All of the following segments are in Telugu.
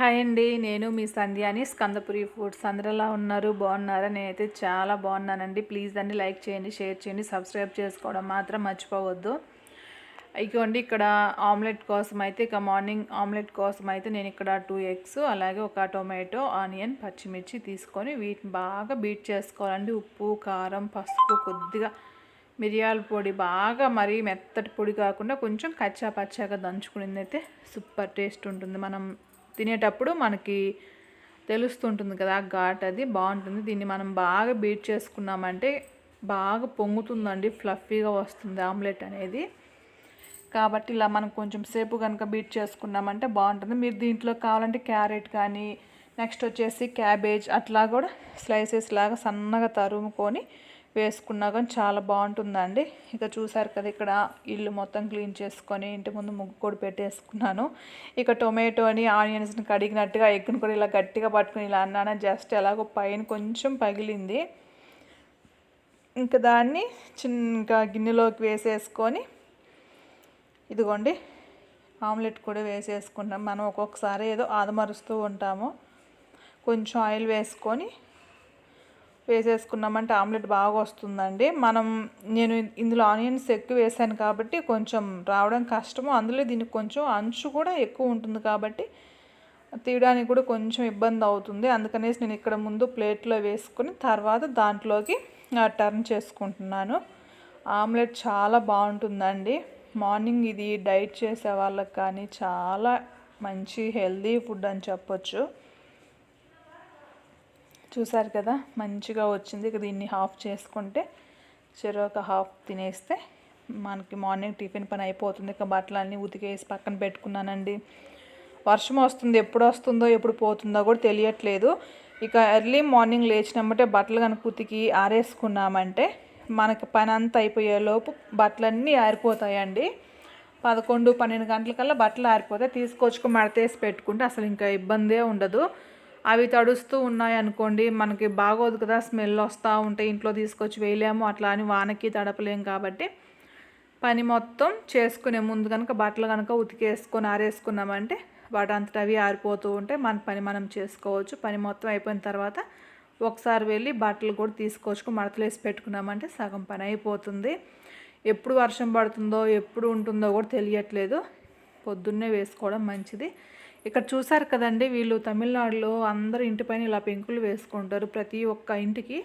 హాయ్ అండి. నేను మీ సంధ్యాని. స్కందపురి ఫుడ్స్ అందరలా ఉన్నారు? బాగున్నారా? నేనైతే చాలా బాగున్నానండి. ప్లీజ్ అండి లైక్ చేయండి షేర్ చేయండి సబ్స్క్రైబ్ చేసుకోవడం మాత్రం మర్చిపోవద్దు. ఇదిగోండి ఇక్కడ ఆమ్లెట్ కోసం అయితే ఇక మార్నింగ్ ఆమ్లెట్ కోసం అయితే నేను ఇక్కడ టూ ఎగ్స్ అలాగే ఒక టొమాటో ఆనియన్ పచ్చిమిర్చి తీసుకొని వీటిని బాగా బీట్ చేసుకోవాలండి. ఉప్పు కారం పసుపు కొద్దిగా మిరియాల పొడి బాగా మరీ మెత్తటి పొడి కాకుండా కొంచెం కచ్చా పచ్చాగా దంచుకునేది అయితే సూపర్ టేస్ట్ ఉంటుంది. మనం తినేటప్పుడు మనకి తెలుస్తుంటుంది కదా ఆ ఘాట్ అది బాగుంటుంది. దీన్ని మనం బాగా బీట్ చేసుకున్నామంటే బాగా పొంగుతుందండి ఫ్లఫీగా వస్తుంది ఆమ్లెట్ అనేది. కాబట్టి ఇలా మనం కొంచెం సేపు కనుక బీట్ చేసుకున్నామంటే బాగుంటుంది. మీరు దీంట్లో కావాలంటే క్యారెట్ కానీ నెక్స్ట్ వచ్చేసి క్యాబేజ్ అట్లా కూడా స్లైసెస్ లాగా సన్నగా తరుముకొని వేసుకున్నా కానీ చాలా బాగుంటుందండి. ఇక చూసారు కదా ఇక్కడ ఇల్లు మొత్తం క్లీన్ చేసుకొని ఇంటి ముందు ముగ్గు కూడా పెట్టేసుకున్నాను. ఇక టొమాటోని ఆనియన్స్ని కడిగినట్టుగా ఎగ్గును కూడా ఇలా గట్టిగా పట్టుకుని ఇలా అన్నాను జస్ట్ ఎలాగో పైన కొంచెం పగిలింది. ఇంకా దాన్ని చిన్న ఇంకా గిన్నెలోకి వేసేసుకొని ఇదిగోండి ఆమ్లెట్ కూడా వేసేసుకుంటాం మనం ఒక్కొక్కసారి ఏదో ఆదమరుస్తూ ఉంటాము. కొంచెం ఆయిల్ వేసుకొని వేసేసుకున్నామంటే ఆమ్లెట్ బాగా వస్తుందండి. మనం నేను ఇందులో ఆనియన్స్ ఎక్కువ వేసాను కాబట్టి కొంచెం రావడం కష్టము. అందులో దీనికి కొంచెం అంచు కూడా ఎక్కువ ఉంటుంది కాబట్టి తీయడానికి కూడా కొంచెం ఇబ్బంది అవుతుంది. అందుకనేసి నేను ఇక్కడ ముందు ప్లేట్లో వేసుకుని తర్వాత దాంట్లోకి టర్న్ చేసుకుంటున్నాను. ఆమ్లెట్ చాలా బాగుంటుందండి. మార్నింగ్ ఇది డైట్ చేసే వాళ్ళకి కానీ చాలా మంచి హెల్దీ ఫుడ్ అని చెప్పొచ్చు. చూసారు కదా మంచిగా వచ్చింది ఇక దీన్ని హాఫ్ చేసుకుంటే చెరొక హాఫ్ తినేస్తే మనకి మార్నింగ్ టిఫిన్ పని అయిపోతుంది. ఇక బట్టలన్నీ ఉతికేసి పక్కన పెట్టుకున్నానండి. వర్షం వస్తుంది ఎప్పుడు వస్తుందో ఎప్పుడు పోతుందో కూడా తెలియట్లేదు. ఇక ఎర్లీ మార్నింగ్ లేచినామంటే బట్టలు కనుక ఉతికి ఆరేసుకున్నామంటే మనకి పని అంతా అయిపోయేలోపు బట్టలన్నీ ఆరిపోతాయండి. పదకొండు పన్నెండు గంటలకల్లా బట్టలు ఆరిపోతాయి. తీసుకొచ్చుకో మడతేసి పెట్టుకుంటే అసలు ఇంకా ఇబ్బందే ఉండదు. అవి తడుస్తూ ఉన్నాయి అనుకోండి మనకి బాగోదు కదా స్మెల్ వస్తూ ఉంటే ఇంట్లో తీసుకొచ్చి వేయలేము అట్లా అని వానకి తడపలేము కాబట్టి పని మొత్తం చేసుకునే ముందు కనుక బట్టలు కనుక ఉతికేసుకొని ఆరేసుకున్నామంటే వాటి అంతటా అవి ఆరిపోతూ ఉంటే మన పని మనం చేసుకోవచ్చు. పని మొత్తం అయిపోయిన తర్వాత ఒకసారి వెళ్ళి బట్టలు కూడా తీసుకొచ్చుకొని మడతలేసి పెట్టుకున్నామంటే సగం పని అయిపోతుంది. ఎప్పుడు వర్షం పడుతుందో ఎప్పుడు ఉంటుందో కూడా తెలియట్లేదు. పొద్దున్నే వేసుకోవడం మంచిది. ఇక్కడ చూసారు కదండి వీళ్ళు తమిళనాడులో అందరు ఇంటిపైన ఇలా పెంకులు వేసుకుంటారు ప్రతి ఒక్క ఇంటికి.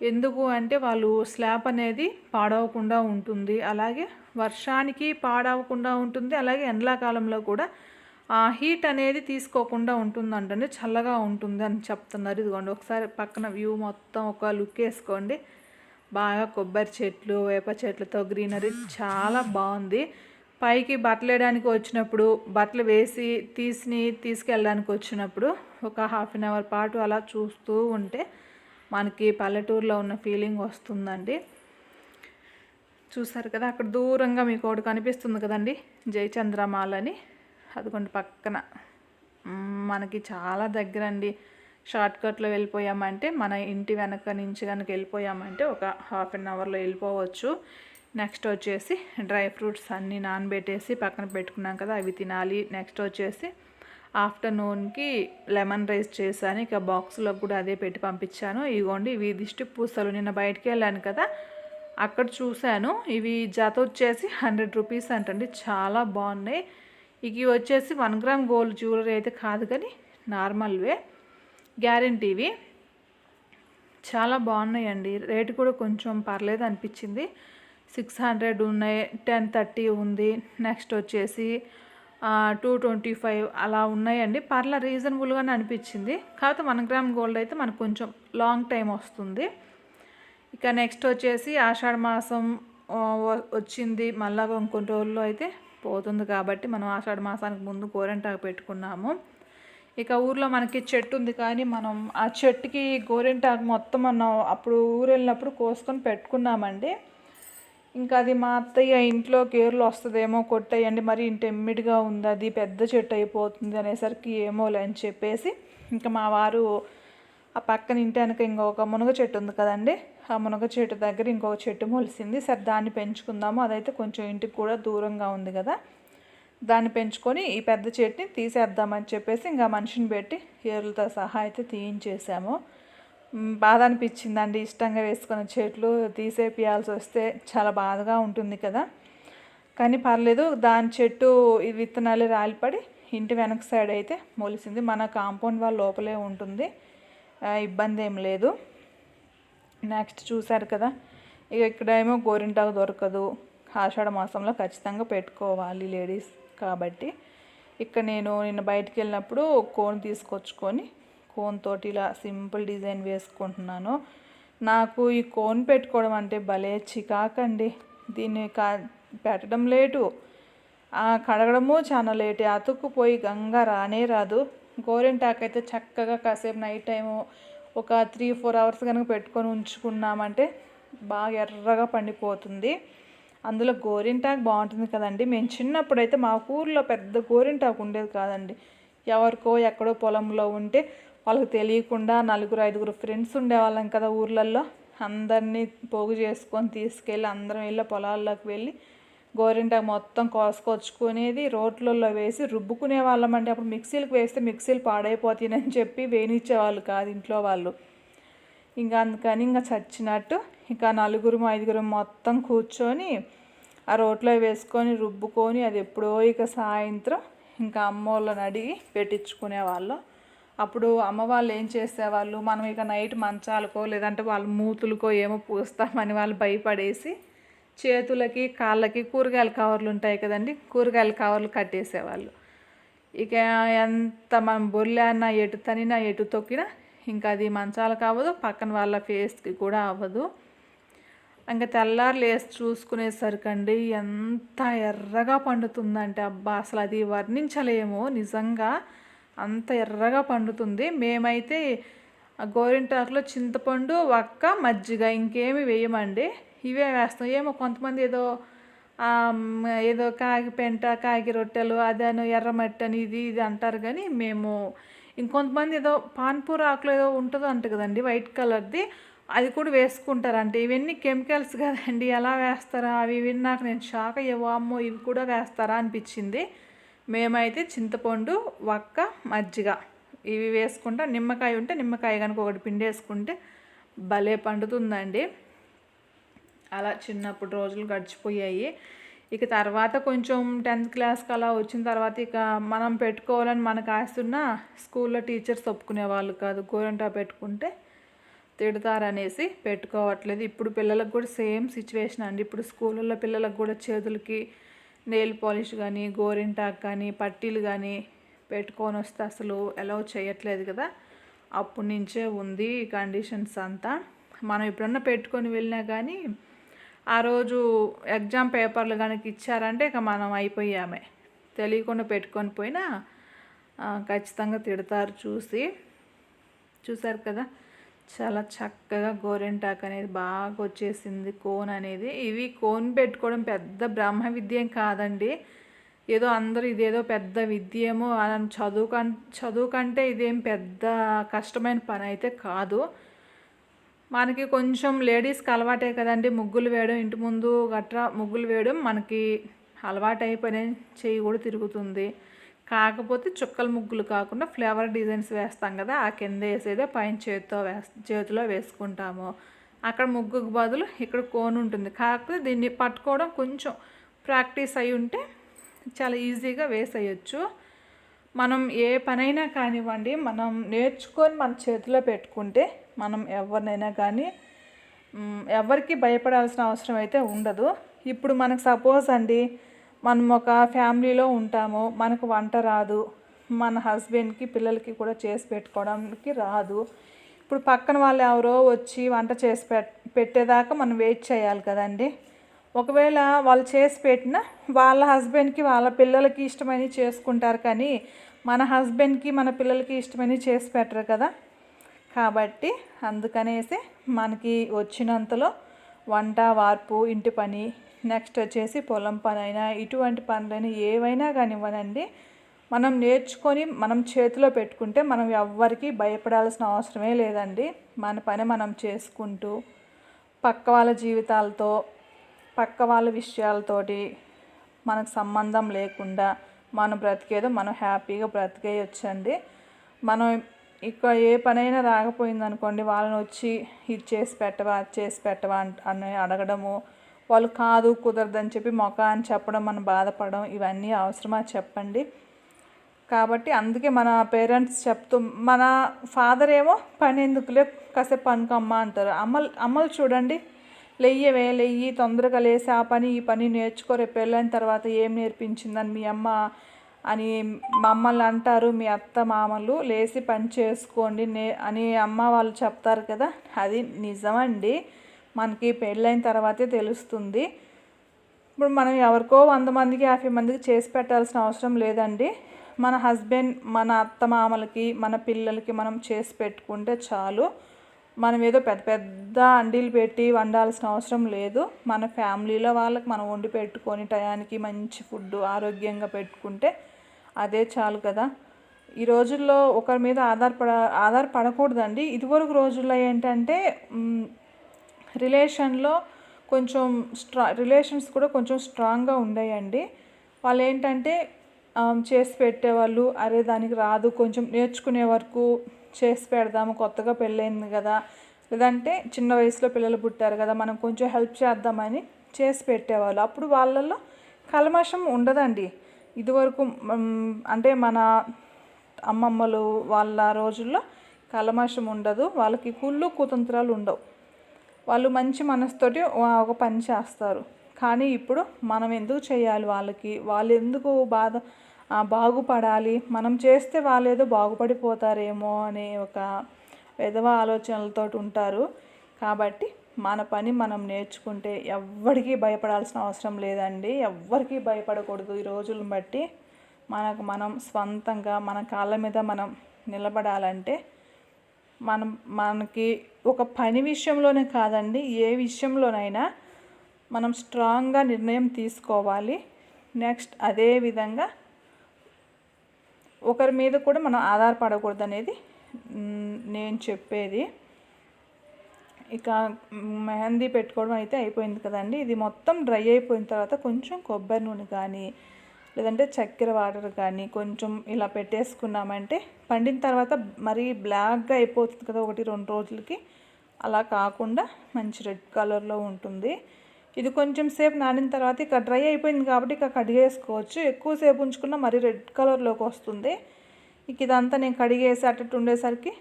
ఎందుకు అంటే వాళ్ళు స్లాబ్ అనేది పాడవకుండా ఉంటుంది. అలాగే వర్షానికి పాడవకుండా ఉంటుంది. అలాగే ఎండాకాలంలో కూడా ఆ హీట్ అనేది తీసుకోకుండా ఉంటుందంటే చల్లగా ఉంటుంది అని చెప్తున్నారు. ఇదిగోండి ఒకసారి పక్కన వ్యూ మొత్తం ఒక లుక్ వేసుకోండి. బాగా కొబ్బరి చెట్లు వేప చెట్లతో గ్రీనరీ చాలా బాగుంది. పైకి బట్టలు వేయడానికి వచ్చినప్పుడు బట్టలు వేసి తీసిని తీసుకెళ్ళడానికి వచ్చినప్పుడు ఒక హాఫ్ అన్ అవర్ పాటు అలా చూస్తూ ఉంటే మనకి పల్లెటూరులో ఉన్న ఫీలింగ్ వస్తుందండి. చూసారు కదా అక్కడ దూరంగా మీకు ఒకటి కనిపిస్తుంది కదండి జయచంద్రమాల్ అని అదిగోండి పక్కన. మనకి చాలా దగ్గర అండి షార్ట్కట్లో వెళ్ళిపోయామంటే మన ఇంటి వెనక నుంచి కనుక వెళ్ళిపోయామంటే ఒక హాఫ్ అన్ అవర్లో వెళ్ళిపోవచ్చు. నెక్స్ట్ వచ్చేసి డ్రై ఫ్రూట్స్ అన్నీ నానబెట్టేసి పక్కన పెట్టుకున్నాం కదా అవి తినాలి. నెక్స్ట్ వచ్చేసి ఆఫ్టర్నూన్కి లెమన్ రైస్ చేశాను. ఇక బాక్స్లో కూడా అదే పెట్టి పంపించాను. ఇదిగోండి ఇవి దిష్టి పూసలు. నిన్న బయటికి వెళ్ళాను కదా అక్కడ చూశాను. ఇవి జత వచ్చేసి హండ్రెడ్ రూపీస్ అంటండి. చాలా బాగున్నాయి. ఇవి వచ్చేసి వన్ గ్రామ్ గోల్డ్ జ్యువెలరీ అయితే కాదు కానీ నార్మల్వే. గ్యారంటీవి చాలా బాగున్నాయండి. రేటు కూడా కొంచెం పర్లేదు అనిపించింది. సిక్స్ హండ్రెడ్ ఉన్నాయి టెన్ థర్టీ ఉంది నెక్స్ట్ వచ్చేసి టూ ట్వంటీ ఫైవ్ అలా ఉన్నాయండి. పర్లా రీజనబుల్గానే అనిపించింది. కాకపోతే వన్ గ్రామ్ గోల్డ్ అయితే మనకు కొంచెం లాంగ్ టైం వస్తుంది. ఇక నెక్స్ట్ వచ్చేసి ఆషాఢ మాసం వచ్చింది. మళ్ళా ఇంకొన్ని రోజుల్లో అయితే పోతుంది కాబట్టి మనం ఆషాఢ మాసానికి ముందు గోరెంటాకు పెట్టుకున్నాము. ఇక ఊర్లో మనకి చెట్టు ఉంది కానీ మనం ఆ చెట్టుకి గోరెంటాకు మొత్తం మనం అప్పుడు ఊరు వెళ్ళినప్పుడు కోసుకొని పెట్టుకున్నామండి. ఇంకా అది మా అత్తయ్య ఇంట్లో కేర్లు వస్తుందేమో కొట్టేయండి మరి ఇంటి ఎమ్మిడిగా ఉంది అది పెద్ద చెట్టు అయిపోతుంది అనేసరికి ఏమోలే అని చెప్పేసి ఇంకా మా వారు ఆ పక్కన ఇంటి వెనక ఇంకొక మునగ చెట్టు ఉంది కదండి ఆ మునగ చెట్టు దగ్గర ఇంకొక చెట్టు మొలిసింది. సరే దాన్ని పెంచుకుందాము. అదైతే కొంచెం ఇంటికి కూడా దూరంగా ఉంది కదా దాన్ని పెంచుకొని ఈ పెద్ద చెట్టుని తీసేద్దామని చెప్పేసి ఇంకా మనిషిని పెట్టి ఏర్లతో సహా అయితే తీయించేసాము. బాధ అనిపించిందండి. ఇష్టంగా వేసుకున్న చెట్లు తీసేపియాల్సి వస్తే చాలా బాధగా ఉంటుంది కదా. కానీ పర్లేదు దాని చెట్టు విత్తనాలు రాలిపడి ఇంటి వెనక సైడ్ అయితే మొలిసింది. మన కాంపౌండ్ వాళ్ళ లోపలే ఉంటుంది. ఇబ్బంది ఏం లేదు. నెక్స్ట్ చూశారు కదా. ఇక ఇక్కడేమో గోరింటాకు దొరకదు. ఆషాఢ మాసంలో ఖచ్చితంగా పెట్టుకోవాలి లేడీస్ కాబట్టి. ఇక్కడ నేను నిన్న బయటికి వెళ్ళినప్పుడు కోన్ తీసుకొచ్చుకొని కోన్ తోటి ఇలా సింపుల్ డిజైన్ వేసుకుంటున్నాను. నాకు ఈ కోన్ పెట్టుకోవడం అంటే భలే చికాకండి. దీన్ని కా పెట్టడం లేటు. కడగడము చాలా లేట్. అతుక్కుపోయి గంగా రానే రాదు. గోరింటాకు అయితే చక్కగా కాసేపు నైట్ టైము ఒక త్రీ ఫోర్ అవర్స్ కనుక పెట్టుకొని ఉంచుకున్నామంటే బాగా ఎర్రగా పండిపోతుంది. అందులో గోరింటాకు బాగుంటుంది కదండి. మేము చిన్నప్పుడు అయితే మా ఊర్లో పెద్ద గోరింటాకు ఉండేది కాదండి. ఎవరికో ఎక్కడో పొలంలో ఉంటే వాళ్ళకి తెలియకుండా నలుగురు ఐదుగురు ఫ్రెండ్స్ ఉండేవాళ్ళం కదా ఊర్లల్లో. అందరినీ పోగు చేసుకొని తీసుకెళ్ళి అందరం వెళ్ళి పొలాల్లోకి వెళ్ళి గోరింటాకు మొత్తం కోసుకొచ్చుకునేది రోట్లలో వేసి రుబ్బుకునే వాళ్ళం అంటే అప్పుడు మిక్సీలకు వేస్తే మిక్సీలు పాడైపోతాయని చెప్పి వేణిచ్చేవాళ్ళు కాదు ఇంట్లో వాళ్ళు. ఇంకా అందుకని ఇంకా చచ్చినట్టు ఇంకా నలుగురు ఐదుగురు మొత్తం కూర్చొని ఆ రోట్లో వేసుకొని రుబ్బుకొని అది ఎప్పుడో ఇక సాయంత్రం ఇంకా అమ్మ వాళ్ళని అడిగి పెట్టించుకునేవాళ్ళం. అప్పుడు అమ్మ వాళ్ళు ఏం చేసేవాళ్ళు? మనం ఇక నైట్ మంచాలకో లేదంటే వాళ్ళ మూతులకో ఏమో పూస్తామని వాళ్ళు భయపడేసి చేతులకి కాళ్ళకి కూరగాయల కవర్లు ఉంటాయి కదండి కూరగాయల కవర్లు కట్టేసేవాళ్ళు. ఇక ఎంత మనం బొర్లానా ఎటు తనినా ఎటు తొక్కినా ఇంకా అది మంచాలకు అవ్వదు పక్కన వాళ్ళ ఫేస్కి కూడా అవ్వదు. ఇంకా తెల్లారు లేసి చూసుకునేసరికండి ఎంత ఎర్రగా పండుతుందంటే అబ్బా! అసలు అది వర్ణించలేము నిజంగా. అంత ఎర్రగా పండుతుంది. మేమైతే గోరింటాకులో చింతపండు వక్క మజ్జిగ ఇంకేమి వేయమండి. ఇవే వేస్తాం. ఏమో కొంతమంది ఏదో ఏదో కాగి పెంట కాగి రొట్టెలు అదను ఎర్రమట్టి అని ఇది ఇది అంటారు కానీ మేము ఇంకొంతమంది ఏదో పాన్పూర్ ఆకులు ఏదో ఉంటుందో అంట కదండి వైట్ కలర్ది అది కూడా వేసుకుంటారంట. ఇవన్నీ కెమికల్స్ కదండి. ఎలా వేస్తారా? అవి విన్నాక నేను షాక్ అయ్యేవో అమ్మో ఇవి కూడా వేస్తారా అనిపించింది. మేమైతే చింతపండు వక్క మజ్జిగ. ఇవి వేసుకుంటాం నిమ్మకాయ ఉంటే నిమ్మకాయ కనుక ఒకటి పిండి వేసుకుంటే భలే పండుతుందండి. అలా చిన్నప్పుడు రోజులు గడిచిపోయాయి. ఇక తర్వాత కొంచెం టెన్త్ క్లాస్కి అలా వచ్చిన తర్వాత ఇక మనం పెట్టుకోవాలని మనకు ఆస్తున్న స్కూల్లో టీచర్స్ ఒప్పుకునే వాళ్ళు కాదు. గోరంటా పెట్టుకుంటే తిడతారనేసి పెట్టుకోవట్లేదు. ఇప్పుడు పిల్లలకు కూడా సేమ్ సిచ్యువేషన్ అండి. ఇప్పుడు స్కూళ్ళల్లో పిల్లలకు కూడా చేతులకి నెయిల్ పాలిష్ కానీ గోరింటాక్ కానీ పట్టీలు కానీ పెట్టుకొని వస్తే అసలు అలౌ చేయట్లేదు కదా. అప్పటి నుంచే ఉంది కండిషన్స్ అంతా. మనం ఎప్పుడన్నా పెట్టుకొని వెళ్ళినా కానీ ఆ రోజు ఎగ్జామ్ పేపర్లు కనుక ఇచ్చారంటే ఇక మనం అయిపోయామే. తెలియకుండా పెట్టుకొని పోయినా ఖచ్చితంగా తిడతారు చూసి. చూసారు కదా? చాలా చక్కగా గోరెంటాక్ అనేది బాగా వచ్చేసింది కోన్ అనేది. ఇవి కోన్ పెట్టుకోవడం పెద్ద బ్రహ్మ విద్యం కాదండి. ఏదో అందరూ ఇదేదో పెద్ద విద్యమో అని చదువు చదువుకంటే చదువు కంటే ఇదేం పెద్ద కష్టమైన పని అయితే కాదు. మనకి కొంచెం లేడీస్కి అలవాటే కదండి. ముగ్గులు వేయడం ఇంటి ముందు గట్రా ముగ్గులు వేయడం మనకి అలవాటు అయిపోయిన చెయ్యి కూడా తిరుగుతుంది. కాకపోతే చుక్కల ముగ్గులు కాకుండా ఫ్లేవర్ డిజైన్స్ వేస్తాం కదా ఆ కింద వేసేదే పైన చేతితో చేతిలో వేసుకుంటాము. అక్కడ ముగ్గుకు బదులు ఇక్కడ కోన్ ఉంటుంది. కాకపోతే దీన్ని పట్టుకోవడం కొంచెం ప్రాక్టీస్ అయి ఉంటే చాలా ఈజీగా వేసేయచ్చు. మనం ఏ పనైనా కానివ్వండి మనం నేర్చుకొని మన చేతిలో పెట్టుకుంటే మనం ఎవరినైనా కానీ ఎవరికి భయపడాల్సిన అవసరం అయితే ఉండదు. ఇప్పుడు మనకు సపోజ్ అండి మనం ఒక ఫ్యామిలీలో ఉంటాము మనకు వంట రాదు మన హస్బెండ్కి పిల్లలకి కూడా చేసి పెట్టుకోవడానికి రాదు. ఇప్పుడు పక్కన వాళ్ళు ఎవరో వచ్చి వంట చేసి పెట్టేదాకా మనం వెయిట్ చేయాలి కదండి. ఒకవేళ వాళ్ళు చేసి పెట్టినా వాళ్ళ హస్బెండ్కి వాళ్ళ పిల్లలకి ఇష్టమని చేసుకుంటారు కానీ మన హస్బెండ్కి మన పిల్లలకి ఇష్టమని చేసి పెట్టరు కదా. కాబట్టి అందుకనేసి మనకి వచ్చినంతలో వంట వార్పు ఇంటి పని నెక్స్ట్ వచ్చేసి పొలం పనైనా ఇటువంటి పనులైనా ఏవైనా కానివ్వనండి. మనం నేర్చుకొని మనం చేతిలో పెట్టుకుంటే మనం ఎవ్వరికి భయపడాల్సిన అవసరమే లేదండి. మన పని మనం చేసుకుంటూ పక్క వాళ్ళ జీవితాలతో పక్క వాళ్ళ విషయాలతోటి మనకు సంబంధం లేకుండా మనం బ్రతికేదో మనం హ్యాపీగా బ్రతికేయొచ్చండి. మనం ఇక ఏ పనైనా రాకపోయిందనుకోండి వాళ్ళని వచ్చి ఇది చేసి పెట్టవా అది చేసి పెట్టవా అంట- అని అడగడము వాళ్ళు కాదు కుదరదని చెప్పి మొఖాన్ని అని చెప్పడం మనం బాధపడడం ఇవన్నీ అవసరమా చెప్పండి. కాబట్టి అందుకే మన పేరెంట్స్ చెప్తూ మన ఫాదర్ ఏమో పని ఎందుకులే కాసేపు పనుకమ్మ అంటారు. అమ్మలు అమ్మలు చూడండి. లెయ్యవే లెయ్యి తొందరగా లేసి ఆ పని ఈ పని నేర్చుకో రేపు పెళ్ళైన తర్వాత ఏం నేర్పించిందని మీ అమ్మ అని మమ్మల్ని అంటారు మీ అత్త మామలు. లేచి పని చేసుకోండి నే అని అమ్మ వాళ్ళు చెప్తారు కదా అది నిజమండి. మనకి పెళ్ళైన తర్వాతే తెలుస్తుంది. ఇప్పుడు మనం ఎవరికో వంద మందికి యాభై మందికి చేసి పెట్టాల్సిన అవసరం లేదండి. మన హస్బెండ్ మన అత్త మామలకి మన పిల్లలకి మనం చేసి పెట్టుకుంటే చాలు. మనం ఏదో పెద్ద పెద్ద అండీలు పెట్టి వండాల్సిన అవసరం లేదు. మన ఫ్యామిలీలో వాళ్ళకి మనం వండి పెట్టుకొని టయానికి మంచి ఫుడ్ ఆరోగ్యంగా పెట్టుకుంటే అదే చాలు కదా. ఈ రోజుల్లో ఒకరి మీద ఆధారపడ ఆధారపడకూడదండి. ఇదివరకు రోజుల్లో ఏంటంటే రిలేషన్లో కొంచెం స్ట్రా రిలేషన్స్ కూడా కొంచెం స్ట్రాంగ్గా ఉండేయండి. వాళ్ళు ఏంటంటే చేసి పెట్టేవాళ్ళు అరే దానికి రాదు కొంచెం నేర్చుకునే వరకు చేసి పెడదాము కొత్తగా పెళ్ళైంది కదా. లేదంటే చిన్న వయసులో పిల్లలు పుట్టారు కదా మనం కొంచెం హెల్ప్ చేద్దామని చేసి పెట్టేవాళ్ళు. అప్పుడు వాళ్ళల్లో కల్మషం ఉండదండి. ఇదివరకు అంటే మన అమ్మమ్మలు వాళ్ళ రోజుల్లో కల్మషం ఉండదు. వాళ్ళకి కుళ్ళు కుతంత్రాలు ఉండవు. వాళ్ళు మంచి మనసుతోటి వా- ఒక పని చేస్తారు. కానీ ఇప్పుడు మనం ఎందుకు చేయాలి వాళ్ళకి? వాళ్ళు ఎందుకు బాధ బాగుపడాలి? మనం చేస్తే వాళ్ళు ఏదో బాగుపడిపోతారేమో అనే ఒక విధవ ఆలోచనలతో ఉంటారు. కాబట్టి మన పని మనం నేర్చుకుంటే ఎవరికీ భయపడాల్సిన అవసరం లేదండి. ఎవ్వరికీ భయపడకూడదు. ఈ రోజులను బట్టి మనకు మనం స్వంతంగా మన కాళ్ళ మీద మనం నిలబడాలంటే మనం మనకి ఒక పని విషయంలోనే కాదండి ఏ విషయంలోనైనా మనం స్ట్రాంగ్గా నిర్ణయం తీసుకోవాలి. నెక్స్ట్ అదే విధంగా ఒకరి మీద కూడా మనం ఆధారపడకూడదు అనేది నేను చెప్పేది. ఇక మెహందీ పెట్టుకోవడం అయితే అయిపోయింది కదండి. ఇది మొత్తం డ్రై అయిపోయిన తర్వాత కొంచెం కొబ్బరి నూనె కానీ లేదంటే చక్కెర వాటర్ కానీ కొంచెం ఇలా పెట్టేసుకున్నామంటే పండిన తర్వాత మరీ బ్లాక్గా అయిపోతుంది కదా ఒకటి రెండు రోజులకి. అలా కాకుండా మంచి రెడ్ కలర్లో ఉంటుంది. ఇది కొంచెం సేపు నానిన తర్వాత ఇక డ్రై అయిపోయింది కాబట్టి ఇక కడిగేసుకోవచ్చు. ఎక్కువసేపు ఉంచుకున్నా మరీ రెడ్ కలర్లోకి వస్తుంది. ఇక ఇదంతా నేను కడిగేసి అట్టట్టు ఉండేసరికి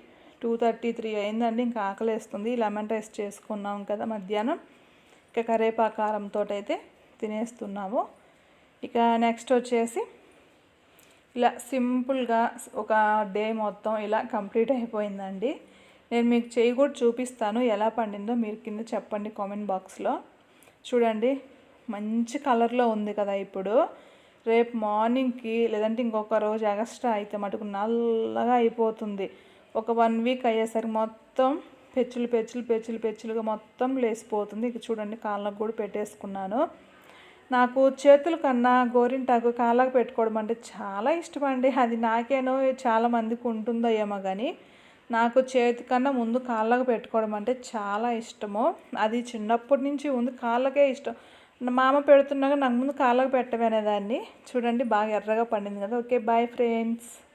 టూ థర్టీ త్రీ అయిందండి. ఇంకా ఆకలేస్తుంది. లెమన్ రైస్ చేసుకున్నాం కదా మధ్యాహ్నం. ఇక కరేపాకారంతో అయితే తినేస్తున్నాము. ఇక నెక్స్ట్ వచ్చేసి ఇలా సింపుల్గా ఒక డే మొత్తం ఇలా కంప్లీట్ అయిపోయిందండి. నేను మీకు చేయి కూడా చూపిస్తాను ఎలా పండిందో మీరు కింద చెప్పండి కామెంట్ బాక్స్లో. చూడండి మంచి కలర్లో ఉంది కదా ఇప్పుడు. రేపు మార్నింగ్కి లేదంటే ఇంకొక రోజు ఎగస్ట్రా అయితే మటుకు నల్లగా అయిపోతుంది. ఒక వన్ వీక్ అయ్యేసరికి మొత్తం పెచ్చులు పెచ్చులు పెచ్చులు పెచ్చులుగా మొత్తం లేసిపోతుంది ఇక చూడండి కాళ్ళకు కూడా పెట్టేసుకున్నాను. నాకు చేతుల కన్నా గోరింటాకు కాళ్ళకు పెట్టుకోవడం అంటే చాలా ఇష్టం అండి అది నాకేనో చాలా మందికి ఉంటుందో ఏమో కానీ నాకు చేతి కన్నా ముందు కాళ్ళకు పెట్టుకోవడం అంటే చాలా ఇష్టము. అది చిన్నప్పటి నుంచి ముందు కాళ్ళకే ఇష్టం. మా అమ్మ నాకు ముందు కాళ్ళకు పెట్టమనేదాన్ని. చూడండి బాగా ఎర్రగా పండింది కదా. Okay bye friends.